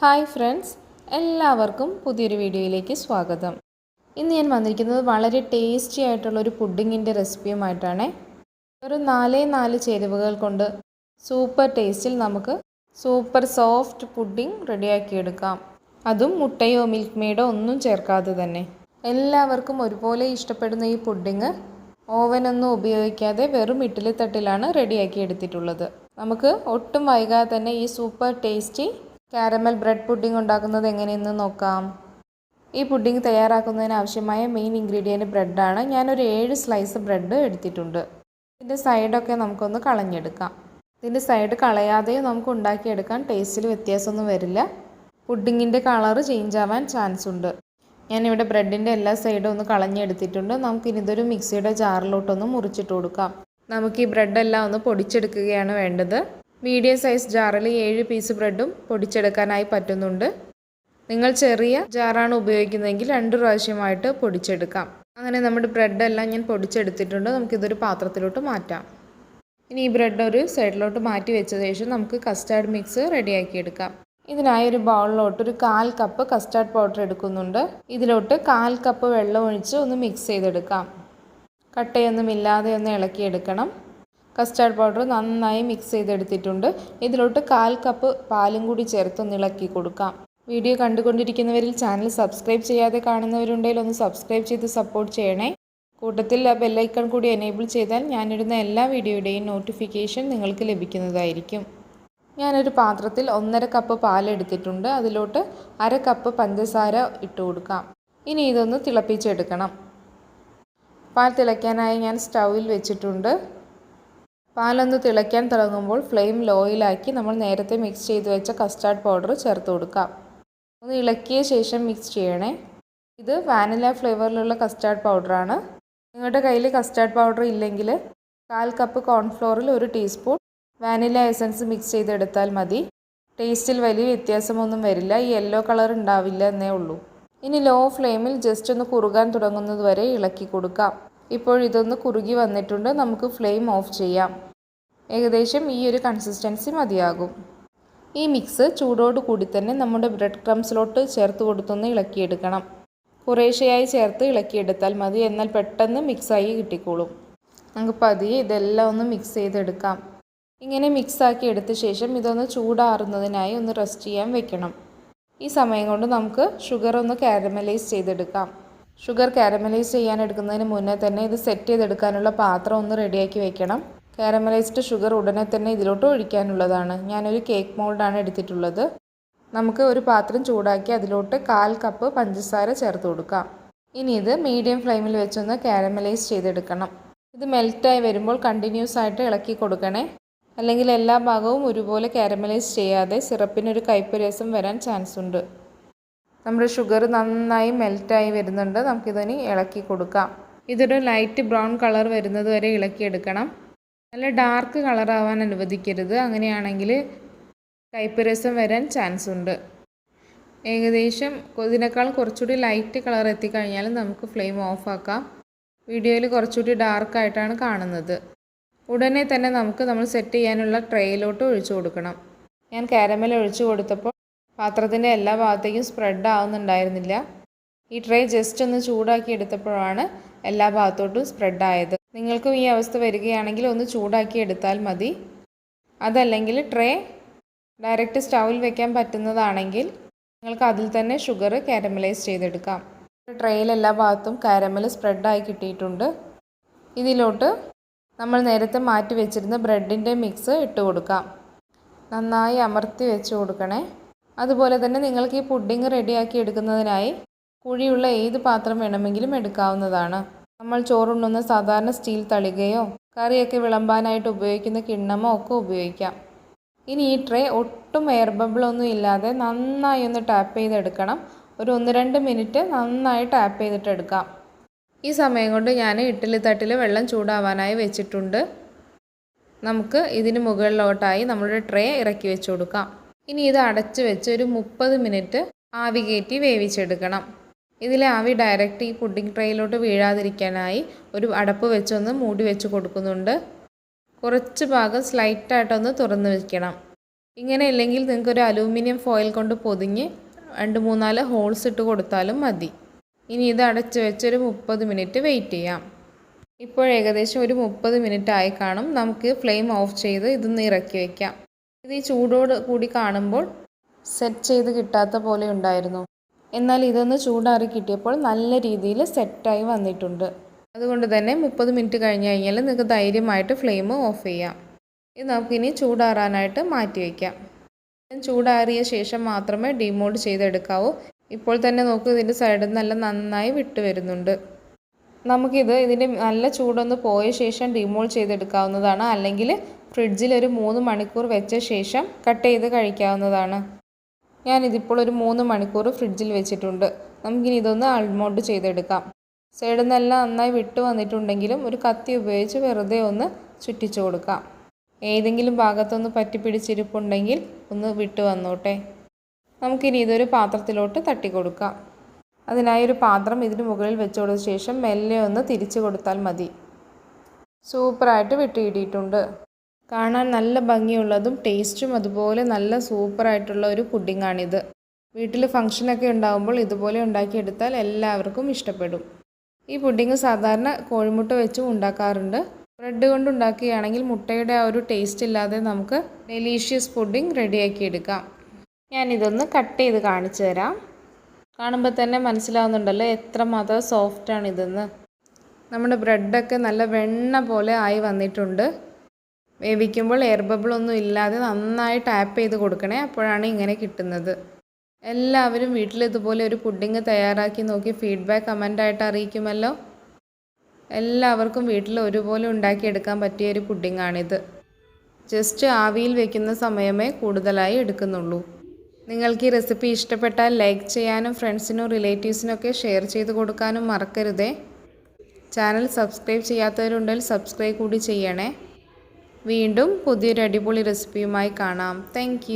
Hi friends എല്ലാവർക്കും പുതിയൊരു വീഡിയോയിലേക്ക് സ്വാഗതം. ഇന്ന് ഞാൻ വന്നിരിക്കുന്നത് വളരെ ടേസ്റ്റി ആയിട്ടുള്ള ഒരു പുഡിങ്ങിന്റെ റെസിപ്പിയുമായിട്ടാണ്. ഒരു നാലേ നാല് ചേരുവകൾ കൊണ്ട് സൂപ്പർ ടേസ്റ്റിൽ നമുക്ക് സൂപ്പർ സോഫ്റ്റ് പുഡിംഗ് റെഡിയാക്കിയെടുക്കാം. അതും മുട്ടയോ മിൽക്ക് മെയ്ഡോ ഒന്നും ചേർക്കാതെ തന്നെ. എല്ലാവർക്കും ഒരുപോലെ ഇഷ്ടപ്പെടുന്ന ഈ പുഡിങ് ഓവനൊന്നും ഉപയോഗിക്കാതെ വെറും ഇഡ്ഡലി തട്ടിലാണ് റെഡിയാക്കി എടുത്തിട്ടുള്ളത് നമുക്ക് ഒട്ടും വൈകാതെ തന്നെ ഈ super tasty caramel bread pudding ഉണ്ടാക്കുന്നത് എങ്ങനെയെന്ന് നോക്കാം. ഈ പുഡിംഗ് തയ്യാറാക്കുന്നതിന് ആവശ്യമായ മെയിൻ ഇൻഗ്രീഡിയന്റ് ബ്രെഡാണ്. ഞാനൊരു ഏഴ് സ്ലൈസ് ബ്രെഡ് എടുത്തിട്ടുണ്ട്. ഇതിന്റെ സൈഡൊക്കെ നമുക്കൊന്ന് കളഞ്ഞെടുക്കാം. ഇതിന്റെ സൈഡ് കളയാതെയും നമുക്ക് ഉണ്ടാക്കിയെടുക്കാൻ ടേസ്റ്റിൽ വ്യത്യാസമൊന്നും വരില്ല. പുഡിങ്ങിന്റെ കളറ് ചേഞ്ച് ആവാൻ ചാൻസ് ഉണ്ട്. ഞാനിവിടെ ബ്രെഡിന്റെ എല്ലാ സൈഡും ഒന്ന് കളഞ്ഞെടുത്തിട്ടുണ്ട്. നമുക്കിനി ഇതൊരു മിക്സിയുടെ ജാറിലോട്ടൊന്ന് മുറിച്ചിട്ട് കൊടുക്കാം. നമുക്ക് ഈ ബ്രെഡെല്ലാം ഒന്ന് പൊടിച്ചെടുക്കുകയാണ് വേണ്ടത്. മീഡിയം സൈസ് ജാറിൽ ഏഴ് പീസ് ബ്രെഡും പൊടിച്ചെടുക്കാനായി പറ്റുന്നുണ്ട്. നിങ്ങൾ ചെറിയ ജാറാണ് ഉപയോഗിക്കുന്നതെങ്കിൽ രണ്ട് പ്രാവശ്യമായിട്ട് പൊടിച്ചെടുക്കാം. അങ്ങനെ നമ്മുടെ ബ്രെഡെല്ലാം ഞാൻ പൊടിച്ചെടുത്തിട്ടുണ്ട്. നമുക്കിതൊരു പാത്രത്തിലോട്ട് മാറ്റാം. ഇനി ഈ ബ്രെഡ് ഒരു സൈഡിലോട്ട് മാറ്റി വെച്ച ശേഷം നമുക്ക് കസ്റ്റാർഡ് മിക്സ് റെഡിയാക്കി എടുക്കാം. ഇതിനായി ഒരു ബൗളിലോട്ട് ഒരു കാൽ കപ്പ് കസ്റ്റാർഡ് പൗഡർ എടുക്കുന്നുണ്ട്. ഇതിലോട്ട് കാൽ കപ്പ് വെള്ളം ഒഴിച്ച് ഒന്ന് മിക്സ് ചെയ്തെടുക്കാം. കട്ടയൊന്നും ഇല്ലാതെ ഒന്ന് ഇളക്കിയെടുക്കണം. കസ്റ്റാർഡ് പൗഡർ നന്നായി മിക്സ് ചെയ്തെടുത്തിട്ടുണ്ട്. ഇതിലോട്ട് കാൽ കപ്പ് പാലും കൂടി ചേർത്ത് ഇളക്കി കൊടുക്കാം. വീഡിയോ കണ്ടുകൊണ്ടിരിക്കുന്നവരിൽ ചാനൽ സബ്സ്ക്രൈബ് ചെയ്യാതെ കാണുന്നവരുണ്ടെങ്കിൽ ഒന്ന് സബ്സ്ക്രൈബ് ചെയ്ത് സപ്പോർട്ട് ചെയ്യണേ. കൂട്ടത്തിൽ ആ ബെല്ലൈക്കൺ കൂടി എനേബിൾ ചെയ്താൽ ഞാനിടുന്ന എല്ലാ വീഡിയോയുടെയും നോട്ടിഫിക്കേഷൻ നിങ്ങൾക്ക് ലഭിക്കുന്നതായിരിക്കും. ഞാനൊരു പാത്രത്തിൽ ഒന്നര കപ്പ് പാലെടുത്തിട്ടുണ്ട് അതിലോട്ട് അര കപ്പ് പഞ്ചസാര ഇട്ട് കൊടുക്കാം. ഇനി ഇതൊന്ന് തിളപ്പിച്ചെടുക്കണം. പാൽ തിളയ്ക്കാനായി ഞാൻ സ്റ്റൗവിൽ വെച്ചിട്ടുണ്ട്. പാലൊന്ന് തിളയ്ക്കാൻ തുടങ്ങുമ്പോൾ ഫ്ലെയിം ലോയിലാക്കി നമ്മൾ നേരത്തെ മിക്സ് ചെയ്ത് വെച്ച കസ്റ്റാർഡ് പൗഡർ ചേർത്ത് കൊടുക്കാം. ഒന്ന് ഇളക്കിയ ശേഷം മിക്സ് ചെയ്യണേ. ഇത് വാനില ഫ്ലേവറിലുള്ള കസ്റ്റാർഡ് പൗഡറാണ് നിങ്ങളുടെ കയ്യിൽ കസ്റ്റാർഡ് പൗഡർ ഇല്ലെങ്കിൽ കാൽ കപ്പ് കോൺഫ്ലോറിൽ ഒരു ടീസ്പൂൺ വാനില എസൻസ് മിക്സ് ചെയ്തെടുത്താൽ മതി. ടേസ്റ്റിൽ വലിയ വ്യത്യാസമൊന്നും വരില്ല. ഈ യെല്ലോ കളർ ഉണ്ടാവില്ല എന്നേ ഉള്ളൂ. ഇനി ലോ ഫ്ലെയിമിൽ ജസ്റ്റ് ഒന്ന് കുറുകാൻ തുടങ്ങുന്നത് വരെ ഇളക്കി കൊടുക്കാം. ഇപ്പോൾ ഇതൊന്ന് കുറുകി വന്നിട്ടുണ്ട്. നമുക്ക് ഫ്ലെയിം ഓഫ് ചെയ്യാം. ഏകദേശം ഈ ഒരു കൺസിസ്റ്റൻസി മതിയാകും. ഈ മിക്സ് ചൂടോട് കൂടി തന്നെ നമ്മുടെ ബ്രെഡ് ക്രംസിലോട്ട് ചേർത്ത് കൊടുത്തൊന്ന് ഇളക്കിയെടുക്കണം. കുറേശ്ശെയായി ചേർത്ത് ഇളക്കിയെടുത്താൽ മതി എന്നാൽ പെട്ടെന്ന് മിക്സായി കിട്ടിക്കോളും. നമുക്ക് പതിയെ ഇതെല്ലാം ഒന്ന് മിക്സ് ചെയ്തെടുക്കാം. ഇങ്ങനെ മിക്സാക്കി എടുത്ത ശേഷം ഇതൊന്ന് ചൂടാറുന്നതിനായി ഒന്ന് റെസ്റ്റ് ചെയ്യാൻ വെക്കണം. ഈ സമയം കൊണ്ട് നമുക്ക് ഷുഗർ ഒന്ന് കാരമലൈസ് ചെയ്തെടുക്കാം. ഷുഗർ കാരമലൈസ് ചെയ്യാൻ എടുക്കുന്നതിന് മുന്നേ തന്നെ ഇത് സെറ്റ് ചെയ്തെടുക്കാനുള്ള പാത്രം ഒന്ന് റെഡിയാക്കി വെക്കണം. കാരമലൈസ്ഡ് ഷുഗർ ഉടനെ തന്നെ ഇതിലോട്ട് ഒഴിക്കാനുള്ളതാണ്. ഞാനൊരു കേക്ക് മോൾഡാണ് എടുത്തിട്ടുള്ളത്. നമുക്ക് ഒരു പാത്രം ചൂടാക്കി അതിലോട്ട് കാൽ കപ്പ് പഞ്ചസാര ചേർത്ത് കൊടുക്കാം. ഇനി ഇത് മീഡിയം ഫ്ലെയിമിൽ വെച്ചൊന്ന് കാരമലൈസ് ചെയ്തെടുക്കണം. ഇത് മെൽറ്റായി വരുമ്പോൾ കണ്ടിന്യൂസ് ആയിട്ട് ഇളക്കി കൊടുക്കണേ. അല്ലെങ്കിൽ എല്ലാ ഭാഗവും ഒരുപോലെ കാരമലൈസ് ചെയ്യാതെ സിറപ്പിനൊരു കയ്പ് രസം വരാൻ ചാൻസ് ഉണ്ട് നമ്മുടെ ഷുഗർ നന്നായി മെൽറ്റായി വരുന്നുണ്ട്. നമുക്കിതിന് ഇളക്കി കൊടുക്കാം. ഇതൊരു ലൈറ്റ് ബ്രൗൺ കളർ വരുന്നത് വരെ ഇളക്കിയെടുക്കണം. നല്ല ഡാർക്ക് കളറാവാൻ അനുവദിക്കരുത്. അങ്ങനെയാണെങ്കിൽ കൈപ്പരസം രസം വരാൻ ചാൻസ് ഉണ്ട്. ഏകദേശം ഇതിനേക്കാൾ കുറച്ചുകൂടി ലൈറ്റ് കളർ എത്തിക്കഴിഞ്ഞാൽ നമുക്ക് ഫ്ലെയിം ഓഫാക്കാം വീഡിയോയിൽ കുറച്ചുകൂടി ഡാർക്കായിട്ടാണ് കാണുന്നത്. ഉടനെ തന്നെ നമുക്ക് നമ്മൾ സെറ്റ് ചെയ്യാനുള്ള ട്രേയിലോട്ട് ഒഴിച്ചു കൊടുക്കണം. ഞാൻ കാരമൽ ഒഴിച്ചു കൊടുത്തപ്പോൾ പാത്രത്തിന്റെ എല്ലാ ഭാഗത്തേക്കും സ്പ്രെഡ് ആവുന്നുണ്ടായിരുന്നില്ല. ഈ ട്രേ ജസ്റ്റ് ഒന്ന് ചൂടാക്കി എടുത്തപ്പോഴാണ് എല്ലാ ഭാഗത്തോട്ടും സ്പ്രെഡ് ആയത്. നിങ്ങൾക്കും ഈ അവസ്ഥ വരികയാണെങ്കിൽ ഒന്ന് ചൂടാക്കി എടുത്താൽ മതി. അതല്ലെങ്കിൽ ട്രേ ഡയറക്റ്റ് സ്റ്റൗവിൽ വെക്കാൻ പറ്റുന്നതാണെങ്കിൽ നിങ്ങൾക്ക് അതിൽ തന്നെ ഷുഗർ കാരമലൈസ് ചെയ്തെടുക്കാം. ട്രേയിൽ എല്ലാ ഭാഗത്തും കാരമൽ സ്പ്രെഡായി കിട്ടിയിട്ടുണ്ട്. ഇതിലോട്ട് നമ്മൾ നേരത്തെ മാറ്റി വെച്ചിരുന്ന ബ്രെഡിന്റെ മിക്സ് ഇട്ട് കൊടുക്കാം. നന്നായി അമർത്തി വെച്ച് കൊടുക്കണേ. അതുപോലെ തന്നെ നിങ്ങൾക്ക് ഈ പുഡിങ് റെഡിയാക്കി എടുക്കുന്നതിനായി കുഴിയുള്ള ഏത് പാത്രം വേണമെങ്കിലും എടുക്കാവുന്നതാണ്. നമ്മൾ ചോറുണ്ണുന്ന സാധാരണ സ്റ്റീൽ തളികയോ കറിയൊക്കെ വിളമ്പാനായിട്ട് ഉപയോഗിക്കുന്ന കിണ്ണമോ ഒക്കെ ഉപയോഗിക്കാം. ഇനി ഈ ട്രേ ഒട്ടും എയർ ബബിളൊന്നും ഇല്ലാതെ നന്നായി ഒന്ന് ടാപ്പ് ചെയ്തെടുക്കണം. ഒരു ഒന്ന് രണ്ട് മിനിറ്റ് നന്നായി ടാപ്പ് ചെയ്തിട്ട് എടുക്കാം. ഈ സമയം കൊണ്ട് ഞാൻ ഇഡ്ഡലി തട്ടിൽ വെള്ളം ചൂടാവാനായി വെച്ചിട്ടുണ്ട്. നമുക്ക് ഇതിന് മുകളിലോട്ടായി നമ്മുടെ ട്രേ ഇറക്കി വെച്ച് കൊടുക്കാം. ഇനി ഇത് അടച്ചു വെച്ച് ഒരു മുപ്പത് മിനിറ്റ് ആവി കയറ്റി വേവിച്ചെടുക്കണം. ഇതിലെ ആവി ഡയറക്റ്റ് ഈ പുഡിംഗ് ട്രേയിലോട്ട് വീഴാതിരിക്കാനായി ഒരു അടപ്പ് വെച്ചൊന്ന് മൂടി വെച്ച് കൊടുക്കുന്നുണ്ട്. കുറച്ച് ഭാഗം സ്ലൈറ്റായിട്ടൊന്ന് തുറന്ന് വയ്ക്കണം ഇങ്ങനെ ഇല്ലെങ്കിൽ നിങ്ങൾക്ക് ഒരു അലൂമിനിയം ഫോയിൽ കൊണ്ട് പൊതിഞ്ഞ് രണ്ട് മൂന്നാൽ ഹോൾസ് ഇട്ട് കൊടുത്താലും മതി. ഇനി ഇത് അടച്ച് വെച്ചൊരു മുപ്പത് മിനിറ്റ് വെയിറ്റ് ചെയ്യാം. ഇപ്പോൾ ഏകദേശം ഒരു മുപ്പത് മിനിറ്റ് ആയി കാണും. നമുക്ക് ഫ്ലെയിം ഓഫ് ചെയ്ത് ഇതൊന്ന് ഇറക്കി വയ്ക്കാം ഇത് ഈ ചൂടോട് കൂടി കാണുമ്പോൾ സെറ്റ് ചെയ്ത് കിട്ടാത്ത പോലെ ഉണ്ടായിരുന്നു. എന്നാൽ ഇതൊന്ന് ചൂടാറി കിട്ടിയപ്പോൾ നല്ല രീതിയിൽ സെറ്റായി വന്നിട്ടുണ്ട്. അതുകൊണ്ട് തന്നെ മുപ്പത് മിനിറ്റ് കഴിഞ്ഞ് കഴിഞ്ഞാൽ നിങ്ങൾക്ക് ധൈര്യമായിട്ട് ഫ്ലെയിം ഓഫ് ചെയ്യാം. ഇത് നമുക്കിനി ചൂടാറാനായിട്ട് മാറ്റി വയ്ക്കാം. ചൂടാറിയ ശേഷം മാത്രമേ ഡിമോൾഡ് ചെയ്തെടുക്കാവൂ. ഇപ്പോൾ തന്നെ നോക്കൂ ഇതിന്റെ സൈഡിൽ നല്ല നന്നായി വിട്ട് വരുന്നുണ്ട്. നമുക്കിത് ഇതിന്റെ നല്ല ചൂടൊന്ന് പോയ ശേഷം ഡിമോൾഡ് ചെയ്തെടുക്കാവുന്നതാണ്. അല്ലെങ്കിൽ ഫ്രിഡ്ജിൽ ഒരു മൂന്ന് മണിക്കൂർ വെച്ച ശേഷം കട്ട് ചെയ്ത് കഴിക്കാവുന്നതാണ്. ഞാനിതിപ്പോൾ ഒരു മൂന്ന് മണിക്കൂർ ഫ്രിഡ്ജിൽ വെച്ചിട്ടുണ്ട്. നമുക്കിനി ഇതൊന്ന് അൾമോൾഡ് ചെയ്തെടുക്കാം. സൈഡിൽ നിന്നെല്ലാം നന്നായി വിട്ട് വന്നിട്ടുണ്ടെങ്കിലും ഒരു കത്തി ഉപയോഗിച്ച് വെറുതെ ഒന്ന് ചുറ്റിച്ചു കൊടുക്കാം. ഏതെങ്കിലും ഭാഗത്തൊന്ന് പറ്റിപ്പിടിച്ചിരിപ്പുണ്ടെങ്കിൽ ഒന്ന് വിട്ട് വന്നോട്ടെ. നമുക്കിനി ഇതൊരു പാത്രത്തിലോട്ട് തട്ടി കൊടുക്കാം. അതിനായി ഒരു പാത്രം ഇതിന് മുകളിൽ വെച്ച് കൊടുത്ത ശേഷം മെല്ലെ ഒന്ന് തിരിച്ചു കൊടുത്താൽ മതി. സൂപ്പറായിട്ട് വിട്ട് കിട്ടിയിട്ടുണ്ട്. കാണാൻ നല്ല ഭംഗിയുള്ളതും ടേസ്റ്റും അതുപോലെ നല്ല സൂപ്പറായിട്ടുള്ള ഒരു പുഡിങ്ങാണിത്. വീട്ടിൽ ഫംഗ്ഷനൊക്കെ ഉണ്ടാകുമ്പോൾ ഇതുപോലെ ഉണ്ടാക്കിയെടുത്താൽ എല്ലാവർക്കും ഇഷ്ടപ്പെടും. ഈ പുഡിങ് സാധാരണ കോഴിമുട്ട വെച്ചും ഉണ്ടാക്കാറുണ്ട്. ബ്രെഡ് കൊണ്ട് ഉണ്ടാക്കുകയാണെങ്കിൽ മുട്ടയുടെ ആ ഒരു ടേസ്റ്റ് ഇല്ലാതെ നമുക്ക് ഡെലീഷ്യസ് പുഡിങ് റെഡിയാക്കി എടുക്കാം. ഞാനിതൊന്ന് കട്ട് ചെയ്ത് കാണിച്ചു തരാം. കാണുമ്പോൾ തന്നെ മനസ്സിലാവുന്നുണ്ടല്ലോ എത്രമാത്രം സോഫ്റ്റാണ് ഇതെന്ന് നമ്മുടെ ബ്രെഡൊക്കെ നല്ല വെണ്ണ പോലെ ആയി വന്നിട്ടുണ്ട്. വേവിക്കുമ്പോൾ എയർ ബബിളൊന്നും ഇല്ലാതെ നന്നായി ടാപ്പ് ചെയ്ത് കൊടുക്കണേ. അപ്പോഴാണ് ഇങ്ങനെ കിട്ടുന്നത്. എല്ലാവരും വീട്ടിൽ ഇതുപോലെ ഒരു പുഡിങ് തയ്യാറാക്കി നോക്കി ഫീഡ്ബാക്ക് കമന്റായിട്ട് അറിയിക്കുമല്ലോ. എല്ലാവർക്കും വീട്ടിൽ ഒരുപോലെ ഉണ്ടാക്കിയെടുക്കാൻ പറ്റിയ ഒരു പുഡിങ്ങാണിത് ജസ്റ്റ് ആവിയിൽ വെക്കുന്ന സമയമേ കൂടുതലായി എടുക്കുന്നുള്ളൂ. നിങ്ങൾക്ക് ഈ റെസിപ്പി ഇഷ്ടപ്പെട്ടാൽ ലൈക്ക് ചെയ്യാനും ഫ്രണ്ട്സിനും റിലേറ്റീവ്സിനൊക്കെ ഷെയർ ചെയ്ത് കൊടുക്കാനും മറക്കരുതേ. ചാനൽ സബ്സ്ക്രൈബ് ചെയ്യാത്തവരുണ്ടെങ്കിൽ സബ്സ്ക്രൈബ് കൂടി ചെയ്യണേ. വീണ്ടും പുതിയൊരു അടിപൊളി റെസിപ്പിയുമായി കാണാം. താങ്ക്